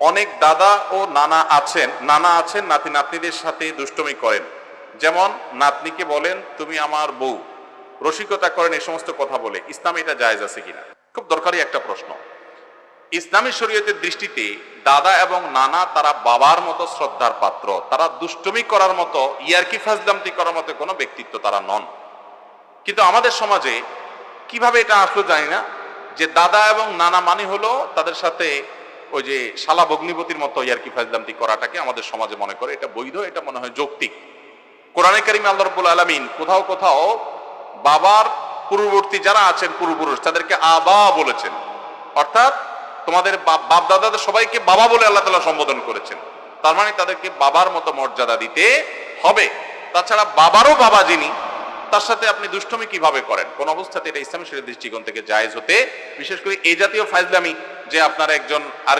অনেক দাদা ও নানা আছেন নানা আছেন, নাতি নাতনিদের সাথে দুষ্টমি করেন। যেমন নাতনিকে বলেন, তুমি আমার বউ। রসিকতা করেন এই সমস্ত কথা বলে। ইসলামে এটা জায়েজ আছে কিনা? খুব দরকারি একটা প্রশ্ন। ইসলামী শরীয়তের দৃষ্টিতে দাদা এবং নানা তারা বাবার মতো শ্রদ্ধার পাত্র। তারা দুষ্টমি করার মতো, ইয়ারকি ফাজলামতি করার মতো কোনো ব্যক্তিত্ব তারা নন। কিন্তু আমাদের সমাজে কীভাবে এটা আসলো জানি না, যে দাদা এবং নানা মানে হলো তাদের সাথে ওই যে শালা ভগ্নিপতির মতো ইয়ারকি ফাজলামতি করাটাকে আমাদের সমাজে মনে করে, এটা বৈধ, এটা মনে হয় যৌক্তিক। কোরআনে কারিম আল্লাহ আলমিন কোথাও কোথাও বাবার পূর্ববর্তী যারা আছেন, পূর্বপুরুষ, তাদেরকে আবা বলেছেন। অর্থাৎ তোমাদের বাপ- বাপ দাদাদের সবাইকে বাবা বলে আল্লাহ তালা সম্বোধন করেছেন। তার মানে তাদেরকে বাবার মতো মর্যাদা দিতে হবে। তাছাড়া বাবারও বাবা যিনি, তার সাথে আপনি দুষ্টমি কীভাবে করেন? কোন অবস্থাতে এটা ইসলামী শরীর দৃষ্টিকোণ থেকে জায়েজ হতে, বিশেষ করে এই জাতীয় ফাইজলামি যে আপনার একজন আর